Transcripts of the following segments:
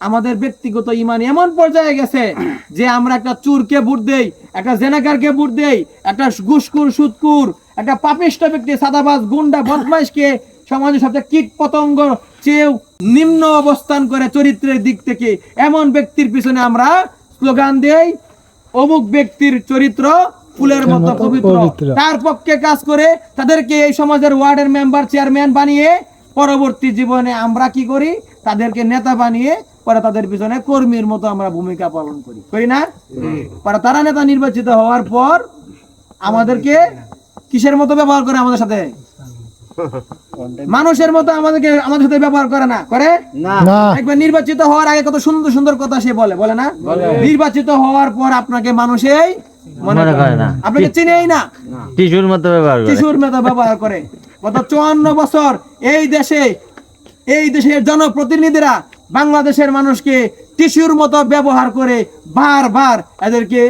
আমাদের ব্যক্তিগত ইমান এমন পর্যায়ে গেছে যে আমরা একটা চুরকে ভোট দেই একটা জেনাকারকে ভোট দেই একটা ঘুষকুর সুদকুর একটা পাপিষ্ট ব্যক্তি সাদাবাজ গুন্ডা বদমাইশকে সমাজের সবচেয়ে কীট পতঙ্গ চেয়েও নিম্ন অবস্থান করে চরিত্রের দিক থেকে এমন ব্যক্তির পিছনে আমরা স্লোগান দেই অমুক ব্যক্তির চরিত্র ফুলের মতো পবিত্র। তার পক্ষে কাজ করে তাদেরকে এই সমাজের ওয়ার্ডের মেম্বার চেয়ারম্যান বানিয়ে পরবর্তী জীবনে আমরা কি করি তাদেরকে নেতা বানিয়ে পরে তাদের পিছনে কর্মীর মতো আমরা ভূমিকা পালন করি। করি না? পরে তারা নেতা নির্বাচিত হওয়ার পর আমাদেরকে কিসের মতো ব্যবহার করে আমাদের সাথে? মানুষের মতো আমাদেরকে আমাদের সাথে ব্যবহার করে না। করে? একবার নির্বাচিত হওয়ার আগে কত সুন্দর সুন্দর কথা সে বলে বলে না? নির্বাচিত হওয়ার পর আপনাকে মানুষেই মনে করে না। আপনাকে চিনেই না। টিস্যুর মতো ব্যবহার করে। শিশুর মেধা ব্যবহার করে। গত চুয়ান্ন বছর এই দেশে এই দেশের জনপ্রতিনিধিরা বাংলাদেশের মানুষকে টিস্যুর মতো ব্যবহার করে বারবার এদেরকে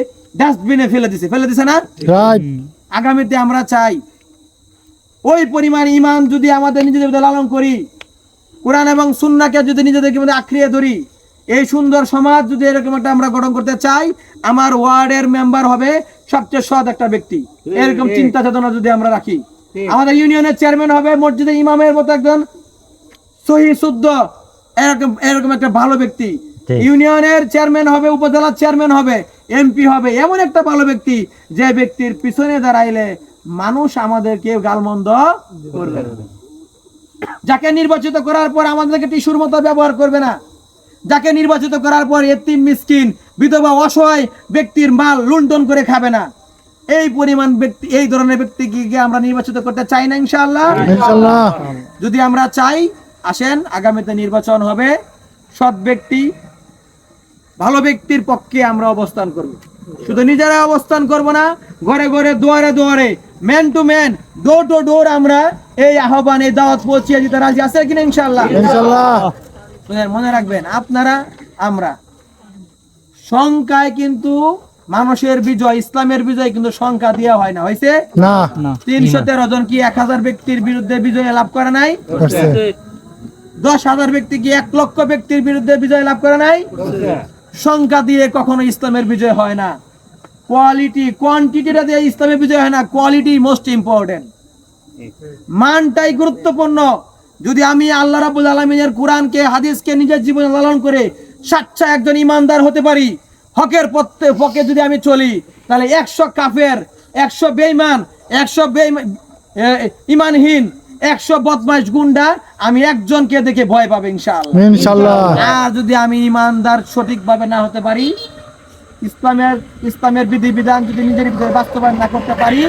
ডাস্টবিনে ফেলে দিছে। ফেলে দিছে না? আগামীতে আমরা চাই ওই পরিমাণ ইমান যদি আমাদের নিজেদের মধ্যে লালন করি কোরআন এবং সুন্নাকে যদি নিজেদেরকে মধ্যে আঁকড়িয়ে ধরি এই সুন্দর সমাজ যদি এরকম একটা আমরা গঠন করতে চাই আমার ওয়ার্ডের মেম্বার হবে সবচেয়ে সৎ একটা ব্যক্তি। এরকম চিন্তা চেতনা যদি আমরা রাখি। আমাদের ইউনিয়নের চেয়ারম্যান হবে মসজিদের ইমামের মতো একজন সহি শুদ্ধ। এরকম এরকম একটা ভালো ব্যক্তি। ইউনিয়নের চেয়ারম্যান হবে উপজেলার চেয়ারম্যান হবে এমপি হবে এমন একটা ভালো ব্যক্তি যে ব্যক্তির পিছনে দাঁড়াইলে মানুষ আমাদেরকে গালমন্দ করবে যাকে নির্বাচিত করার পর আমাদেরকে টিস্যুর মতো ব্যবহার করবে না। যাকে নির্বাচিত করার পর এতিম মিসকিন বিধবা অসহায় ব্যক্তির মাল লুণ্ঠন করে খাবে না। এই পরিমাণ ব্যক্তি এই ধরনের ব্যক্তিকে আমরা নির্বাচিত করতে চাই না ইনশাআল্লাহ। ইনশাআল্লাহ। যদি আমরা চাই আসেন আগামীতে নির্বাচন হবে। সৎ ব্যক্তি ভালো ব্যক্তির পক্ষে আমরা অবস্থান করব। শুধু নিজেরা অবস্থান করব না ঘরে ঘরে দুয়ারে দুয়ারে man to man door to door আমরা এই আহ্বান এই দাওয়াত পৌঁছিয়ে দিতে রাজি আছে কিনা ইনশাল্লাহ মনে- মনে রাখবেন আপনারা আমরা। সংখ্যায় কিন্তু মানুষের বিজয় ইসলামের বিজয় কিন্তু সংখ্যা দেওয়া হয় না হয়েছে? না। তিনশো তেরো জন কি এক হাজার ব্যক্তির বিরুদ্ধে বিজয় লাভ করে নাই? দশ হাজার ব্যক্তি কি এক লক্ষ ব্যক্তির বিরুদ্ধে বিজয় লাভ করে নাই? সংখ্যা দিয়ে কখনো ইসলামের বিজয় হয় না। কোয়ালিটি কোয়ান্টিটিটা দিয়ে ইসলামের বিজয় হয় না। কোয়ালিটি মোস্ট ইম্পর্টেন্ট মানটাই গুরুত্বপূর্ণ। যদি আমি আল্লাহ রাবুল আলমিনের কোরআনকে, হাদিসকে নিজের জীবনে লালন করে সাচ্চা একজন ইমানদার হতে পারি, হকের পথে পকে যদি আমি চলি, তাহলে একশো কাফের, একশো বেইমান একশো বেইমান ইমানহীন একশো বদমাইশ গুন্ডা আমি একজনকে দেখে ভয় পাবে ইনশাআল্লাহ। ইনশাআল্লাহ। আর যদি আমি ইমানদার সঠিকভাবে না হতে পারি ইসলামের ইসলামের বিধি বিধান যদি নিজের ভিতরে বাস্তবায়ন না করতে পারি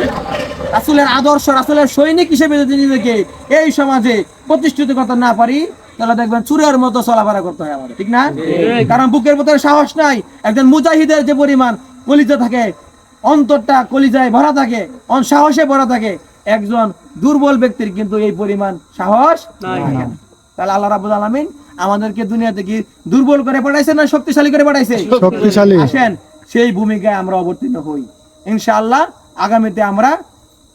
রাসুলের আদর্শ রাসুলের সৈনিক হিসেবে যদি নিজেকে এই সমাজে প্রতিষ্ঠিত করতে না পারি তাহলে দেখবেন চুরের মতো চলাফেরা করতে হয় আমাদের ঠিক না? কারণ বুকের ভিতরে সাহস নাই একজন মুজাহিদের যে পরিমাণ কলিজা থাকে অন্তরটা কলিজায় ভরা থাকে অন সাহসে ভরা থাকে একজন দুর্বল ব্যক্তির কিন্তু এই পরিমাণ সাহস তাহলে আল্লাহ রাবুল আলমিন আমাদেরকে দুনিয়াতে কি দুর্বল করে পাঠাইছে না শক্তিশালী করে পাঠাইছে? শক্তিশালী। আসেন সেই ভূমিকায় আমরা অবতীর্ণ হই। ইনশাআল্লাহ আগামীতে আমরা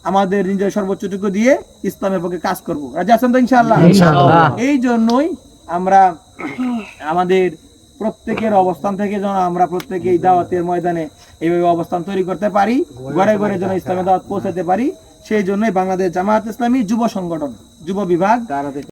আমাদের নিজের সর্বোচ্চটুকু দিয়ে ইসলামের পক্ষে কাজ করব। রাজি আছেন তো ইনশাআল্লাহ? ইনশাআল্লাহ। এই জন্যই আমরা আমাদের প্রত্যেকের অবস্থান থেকে যেন আমরা প্রত্যেকে এই দাওয়াতের ময়দানে এইভাবে অবস্থান তৈরি করতে পারি ঘরে ঘরে যেন ইসলামের দাওয়াত পৌঁছাতে পারি সেই জন্যই বাংলাদেশ জামায়াত ইসলামী যুব সংগঠন যুব বিভাগ